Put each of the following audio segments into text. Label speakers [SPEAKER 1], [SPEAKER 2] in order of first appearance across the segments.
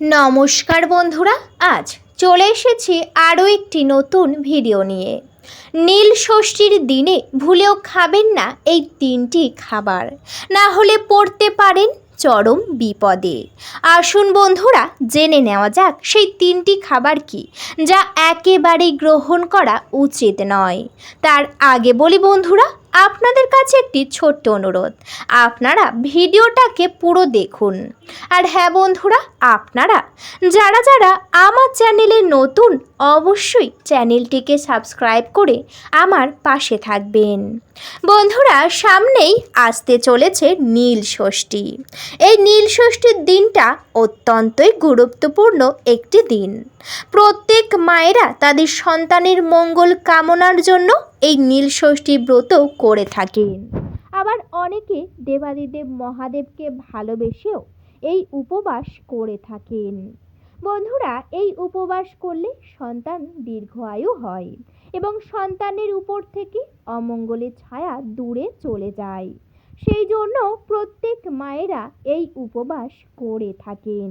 [SPEAKER 1] নমস্কার বন্ধুরা, আজ চলে এসেছি আরও একটি নতুন ভিডিও নিয়ে। নীল ষষ্ঠীর দিনে ভুলেও খাবেন না এই তিনটি খাবার। না হলে পড়তে পারেন চরম বিপদে। আসুন বন্ধুরা, জেনে নেওয়া যাক সেই তিনটি খাবার কি, যা একেবারেই গ্রহণ করা উচিত নয়। তার আগে বলি বন্ধুরা আপনাদের কাছে একটি ছোট্ট অনুরোধ। আপনারা ভিডিওটাকে পুরো দেখুন। আর হ্যাঁ বন্ধুরা, আপনারা, যারা যারা আমার চ্যানেলে নতুন, অবশ্যই চ্যানেলটিকে সাবস্ক্রাইব করে আমার পাশে থাকবেন। বন্ধুরা, সামনেই আসতে চলেছে নীল ষষ্ঠী। এই নীল ষষ্ঠীর দিনটা অত্যন্তই গুরুত্বপূর্ণ একটি দিন। প্রত্যেক মায়েরা তাদের সন্তানের মঙ্গল কামনার জন্য এই নীল ষষ্ঠী ব্রত করে থাকেন আবার অনেকে দেবাদিদেব মহাদেবকে ভালোবেসেও এই উপবাস করে থাকেন। বন্ধুরা, এই উপবাস করলে সন্তান দীর্ঘায়ু হয় এবং সন্তানের উপর থেকে অমঙ্গলের ছায়া দূরে চলে যায়। সেই জন্য প্রত্যেক মায়েরা এই উপবাস করে থাকেন।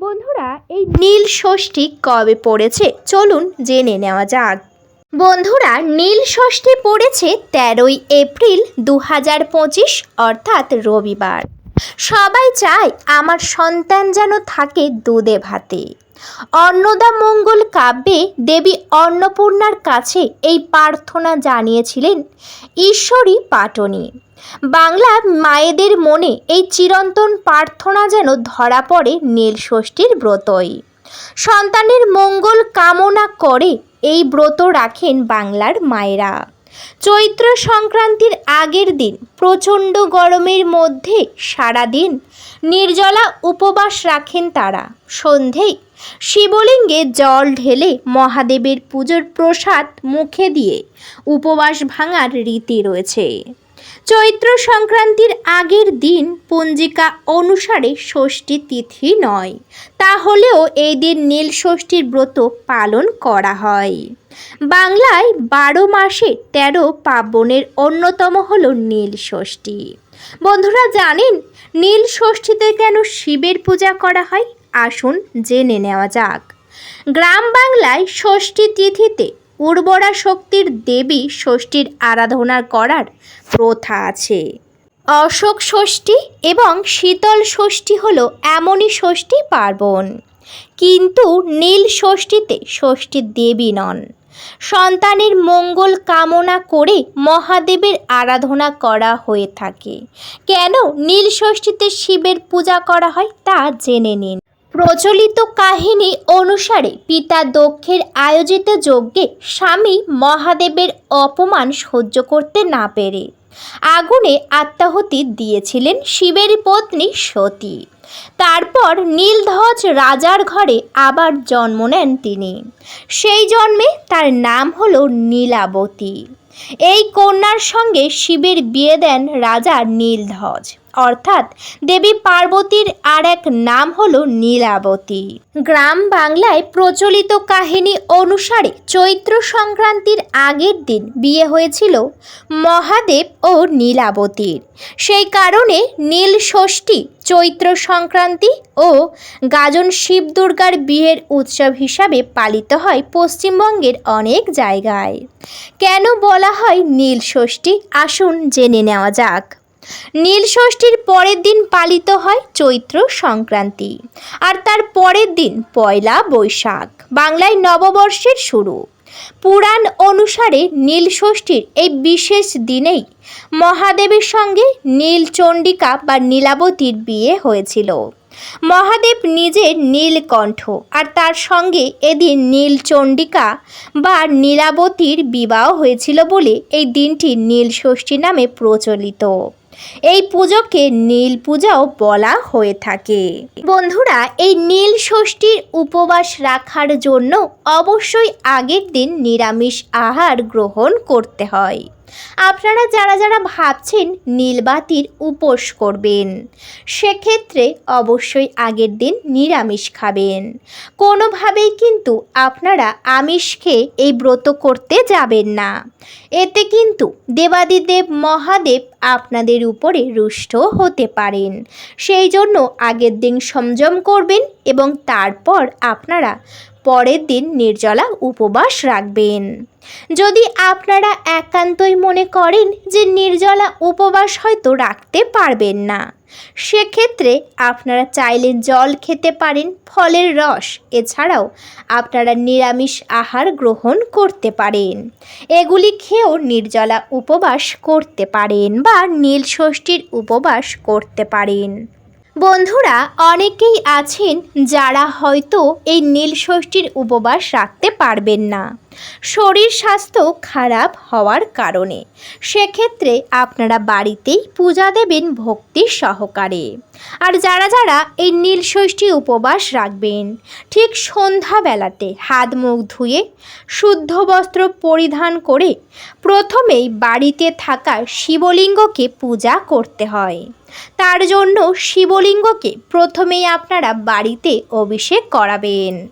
[SPEAKER 1] বন্ধুরা, এই নীল ষষ্ঠী কবে পড়েছে? চলুন জেনে নেওয়া যাক। বন্ধুরা, নীল ষষ্ঠী পড়েছে তেরোই এপ্রিল দু হাজার পঁচিশ, অর্থাৎ রবিবার। সবাই চায় আমার সন্তান যেন থাকে দুধে ভাতে। অন্নদা মঙ্গল কাব্যে দেবী অন্নপূর্ণার কাছে এই প্রার্থনা জানিয়েছিলেন ঈশ্বরী পাটনি। বাংলা মায়েদের মনে এই চিরন্তন প্রার্থনা যেন ধরা পড়ে নীল ষষ্ঠীর ব্রতই। সন্তানের মঙ্গল কামনা করে এই ব্রত রাখেন বাংলার মায়েরা। চৈত্র সংক্রান্তির আগের দিন প্রচণ্ড গরমের মধ্যে সারাদিন নির্জলা উপবাস রাখেন তারা। সন্ধেয় শিবলিঙ্গে জল ঢেলে মহাদেবের পুজোর প্রসাদ মুখে দিয়ে উপবাস ভাঙার রীতি রয়েছে। চৈত্র সংক্রান্তির আগের দিন পঞ্জিকা অনুসারে ষষ্ঠী তিথি নয়। তাহলেও এই দিন নীল ষষ্ঠীর ব্রত পালন করা হয়। বাংলায় বারো মাসে তেরো পার্বণের অন্যতম হল নীল ষষ্ঠী। বন্ধুরা জানেন, নীল ষষ্ঠীতে কেন শিবের পূজা করা হয়? আসুন জেনে নেওয়া যাক। গ্রাম বাংলায় ষষ্ঠী তিথিতে উর্বরা শক্তির দেবী ষষ্ঠীর আরাধনা করার প্রথা আছে। অশোক ষষ্ঠী এবং শীতল ষষ্ঠী হল এমনই ষষ্ঠী পার্বণ। কিন্তু নীল ষষ্ঠীতে ষষ্ঠীর দেবী নন। সন্তানের মঙ্গল কামনা করে মহাদেবের আরাধনা করা হয়ে থাকে। কেন নীল ষষ্ঠীতে শিবের পূজা করা হয় তা জেনে নিন। প্রচলিত কাহিনী অনুসারে পিতা দক্ষের আয়োজিত যজ্ঞে স্বামী মহাদেবের অপমান সহ্য করতে না পেরে আগুনে আত্মাহুতি দিয়েছিলেন শিবের পত্নী সতী। তারপর নীলধ্বজ রাজার ঘরে আবার জন্ম নেন তিনি। সেই জন্মে তার নাম হল নীলাবতী। এই কন্যার সঙ্গে শিবের বিয়ে দেন রাজা নীলধ্বজ। অর্থাৎ দেবী পার্বতীর আর এক নাম হলো নীলাবতী। গ্রাম বাংলায় প্রচলিত কাহিনী অনুসারে চৈত্র সংক্রান্তির আগের দিন বিয়ে হয়েছিল মহাদেব ও নীলাবতীর। সেই কারণে নীল ষষ্ঠী, চৈত্র সংক্রান্তি ও গাজন শিব দুর্গার বিয়ের উৎসব হিসাবে পালিত হয় পশ্চিমবঙ্গের অনেক জায়গায়। কেন বলা হয় নীল ষষ্ঠী? আসুন জেনে নেওয়া যাক। নীল ষষ্ঠীর পরের দিন পালিত হয় চৈত্র সংক্রান্তি। আর তার পরের দিন পয়লা বৈশাখ, বাংলায় নববর্ষের শুরু। পুরাণ অনুসারে নীল ষষ্ঠীর এই বিশেষ দিনেই মহাদেবের সঙ্গে নীলচণ্ডিকা বা নীলাবতীর বিয়ে হয়েছিল। মহাদেব নিজের নীলকণ্ঠ আর তার সঙ্গে এদিন নীলচণ্ডিকা বা নীলাবতীর বিবাহ হয়েছিল বলে এই দিনটি নীল ষষ্ঠী নামে প্রচলিত। এই পুজোকে নীল পূজাও বলা হয়ে থাকে। বন্ধুরা, এই নীল ষষ্ঠীর উপবাস রাখার জন্য অবশ্যই আগের দিন নিরামিষ আহার গ্রহণ করতে হয়। আপনারা যারা যারা ভাবছেন নীলবাতির উপোস করবেন, সেক্ষেত্রে অবশ্যই আগের দিন নিরামিষ খাবেন। কোনোভাবেই কিন্তু আপনারা আমিষ খেয়ে এই ব্রত করতে যাবেন না। এতে কিন্তু দেবাদিদেব মহাদেব আপনাদের উপরে রুষ্ট হতে পারেন। সেই জন্য আগের দিন সংযম করবেন এবং তারপর আপনারা পরের দিন নির্জলা উপবাস রাখবেন। যদি আপনারা একান্তই মনে করেন যে নির্জলা উপবাস হয়তো রাখতে পারবেন না, সেক্ষেত্রে আপনারা চাইলে জল খেতে পারেন, ফলের রস। এছাড়াও আপনারা নিরামিষ আহার গ্রহণ করতে পারেন। এগুলি খেয়েও নির্জলা উপবাস করতে পারেন বা নীল ষষ্ঠীর উপবাস করতে পারেন। বন্ধুরা অনেকেই আছেন যারা হয়তো এই নীল ষষ্ঠীর উপবাস রাখতে পারবেন না। শরীর স্বাস্থ্য খারাপ হওয়ার কারণে। সেক্ষেত্রে আপনারা বাড়িতেই পূজা দেবেন ভক্তি সহকারে। আর যারা যারা এই নীল ষষ্ঠী উপবাস রাখবেন, ঠিক সন্ধ্যাবেলাতে হাত মুখ ধুয়ে শুদ্ধ বস্ত্র পরিধান করে প্রথমেই বাড়িতে থাকা শিবলিঙ্গকে পূজা করতে হয়। তার জন্য শিবলিঙ্গকে প্রথমেই আপনারা বাড়িতে অভিষেক করাবেন।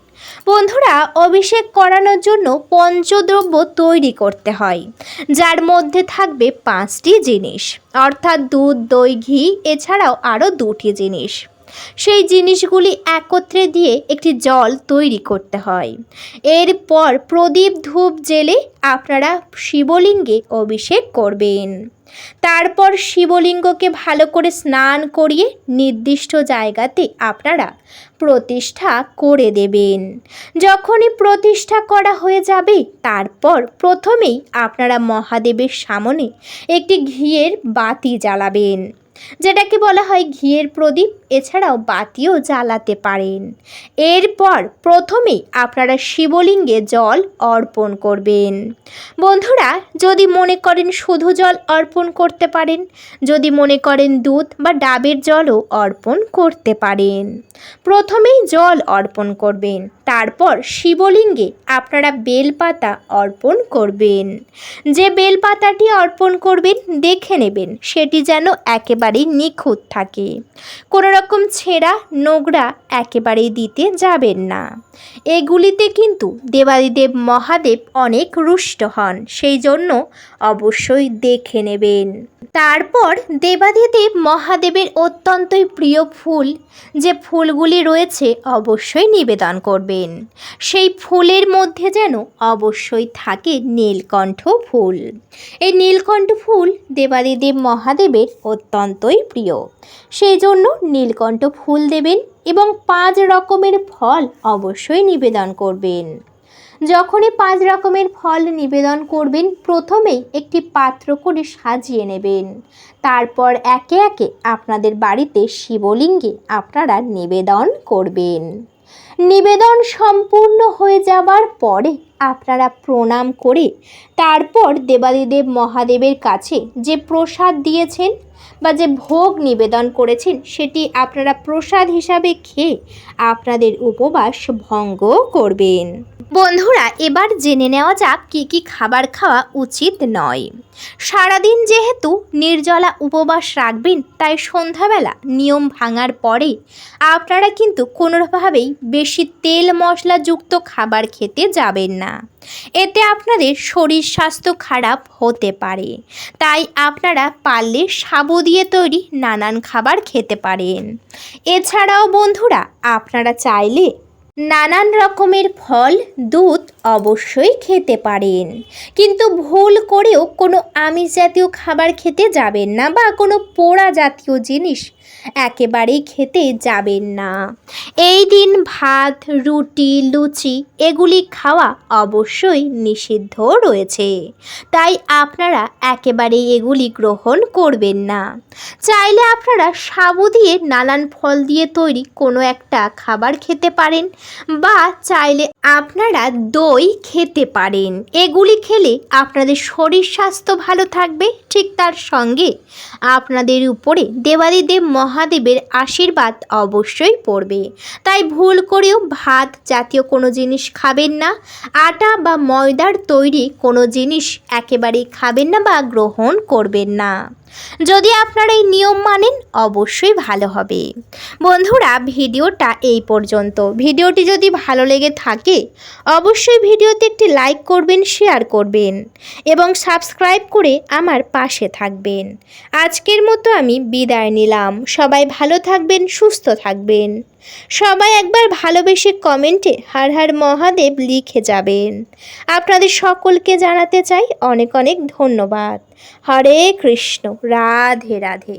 [SPEAKER 1] বন্ধুরা, অভিষেক করানোর জন্য পঞ্চদ্রব্য তৈরি করতে হয়, যার মধ্যে থাকবে পাঁচটি জিনিস। অর্থাৎ দুধ, দই, ঘি, এছাড়াও আরও দুটি জিনিস। সেই জিনিসগুলি একত্রে দিয়ে একটি জল তৈরি করতে হয়। এরপর প্রদীপ ধূপ জেলে আপনারা শিবলিঙ্গে অভিষেক করবেন। তারপর শিবলিঙ্গকে ভালো করে স্নান করিয়ে নির্দিষ্ট জায়গাতে আপনারা প্রতিষ্ঠা করে দেবেন। যখনই প্রতিষ্ঠা করা হয়ে যাবে, তারপর প্রথমেই আপনারা মহাদেবের সামনে একটি ঘিয়ের বাতি জ্বালাবেন। যেটাকে বলা হয় ঘিয়ের প্রদীপ। এছাড়াও বাতিও জ্বালাতে পারেন। এরপর প্রথমেই আপনারা শিবলিঙ্গে জল অর্পণ করবেন। বন্ধুরা, যদি মনে করেন শুধু জল অর্পণ করতে পারেন, যদি মনে করেন দুধ বা ডাবের জলও অর্পণ করতে পারেন। প্রথমেই জল অর্পণ করবেন, তারপর শিবলিঙ্গে আপনারা বেলপাতা অর্পণ করবেন। যে বেলপাতাটি অর্পণ করবেন, দেখে নেবেন, সেটি যেন একেবারেই নিখুঁত থাকে। কোনো রকম ছেঁড়া নোংরা একেবারেই দিতে যাবেন না। এগুলিতে কিন্তু দেবাদিদেব মহাদেব অনেক রুষ্ট হন, সেই জন্য অবশ্যই দেখে নেবেন। তারপর দেবাদিদেব মহাদেবের অত্যন্তই প্রিয় ফুল, যে ফুলগুলি রয়েছে অবশ্যই নিবেদন করবেন। সেই ফুলের মধ্যে যেন অবশ্যই থাকে নীলকণ্ঠ ফুল। এই নীলকণ্ঠ ফুল দেবাদিদেব মহাদেবের অত্যন্তই প্রিয়। সেই জন্য নীলকণ্ঠ ফুল দেবেন এবং পাঁচ রকমের ফল অবশ্যই নিবেদন করবেন। যখনই পাঁচ রকমের ফল নিবেদন করবেন, প্রথমেই একটি পাত্র করে সাজিয়ে নেবেন। তারপর একে একে আপনাদের বাড়িতে শিবলিঙ্গে আপনারা নিবেদন করবেন। নিবেদন সম্পূর্ণ হয়ে যাবার পরে আপনারা প্রণাম করে তারপর দেবাদিদেব মহাদেবের কাছে যে প্রসাদ দিয়েছেন বা যে ভোগ নিবেদন করেছেন, সেটি আপনারা প্রসাদ হিসাবে খেয়ে আপনাদের উপবাস ভঙ্গ করবেন। বন্ধুরা, এবার জেনে নেওয়া যাক কী কী খাবার খাওয়া উচিত নয়। সারাদিন যেহেতু নির্জলা উপবাস রাখবেন, তাই সন্ধ্যাবেলা নিয়ম ভাঙার পরে আপনারা কিন্তু কোনোভাবেই বেশি তেল মশলাযুক্ত খাবার খেতে যাবেন না। এতে আপনাদের শরীর স্বাস্থ্য খারাপ হতে পারে। তাই আপনারা পারলে সাবু দিয়ে তৈরি নানান খাবার খেতে পারেন। এছাড়াও বন্ধুরা, আপনারা চাইলে নানান রকমের ফল দুধ অবশ্যই খেতে পারেন। কিন্তু ভুল করেও কোনো আমিষ জাতীয় খাবার খেতে যাবেন না বা কোনো পোড়া জাতীয় জিনিস একেবারেই খেতে যাবেন না। এই দিন ভাত, রুটি, লুচি এগুলি খাওয়া অবশ্যই নিষিদ্ধ রয়েছে। তাই আপনারা একেবারেই এগুলি গ্রহণ করবেন না। চাইলে আপনারা সাবু দিয়ে নানান ফল দিয়ে তৈরি কোনো একটা খাবার খেতে পারেন বা চাইলে আপনারা দই খেতে পারেন। এগুলি খেলে আপনাদের শরীর স্বাস্থ্য ভালো থাকবে, ঠিক তার সঙ্গে আপনাদের উপরে দেবাদিদেব মহাদেবের আশীর্বাদ অবশ্যই পড়বে। তাই ভুল করেও ভাত জাতীয় কোনো জিনিস খাবেন না, আটা বা ময়দার তৈরি কোনো জিনিস একেবারেই খাবেন না বা গ্রহণ করবেন না। যদি আপনারা এই নিয়ম মানেন, অবশ্যই ভালো হবে। বন্ধুরা, ভিডিওটা এই পর্যন্ত। ভিডিওটি যদি ভালো লেগে থাকে, অবশ্যই ভিডিওতে একটি লাইক করবেন শেয়ার করবেন এবং সাবস্ক্রাইব করে আমার পাশে থাকবেন। আজকের মতো আমি বিদায় নিলাম। সবাই ভালো থাকবেন, সুস্থ থাকবেন। সবাই একবার ভালোবেসে কমেন্টে হার হার মহাদেব লিখে যাবেন। আপনাদের সকলকে জানাতে চাই অনেক অনেক ধন্যবাদ। হরে কৃষ্ণ, রাধে রাধে।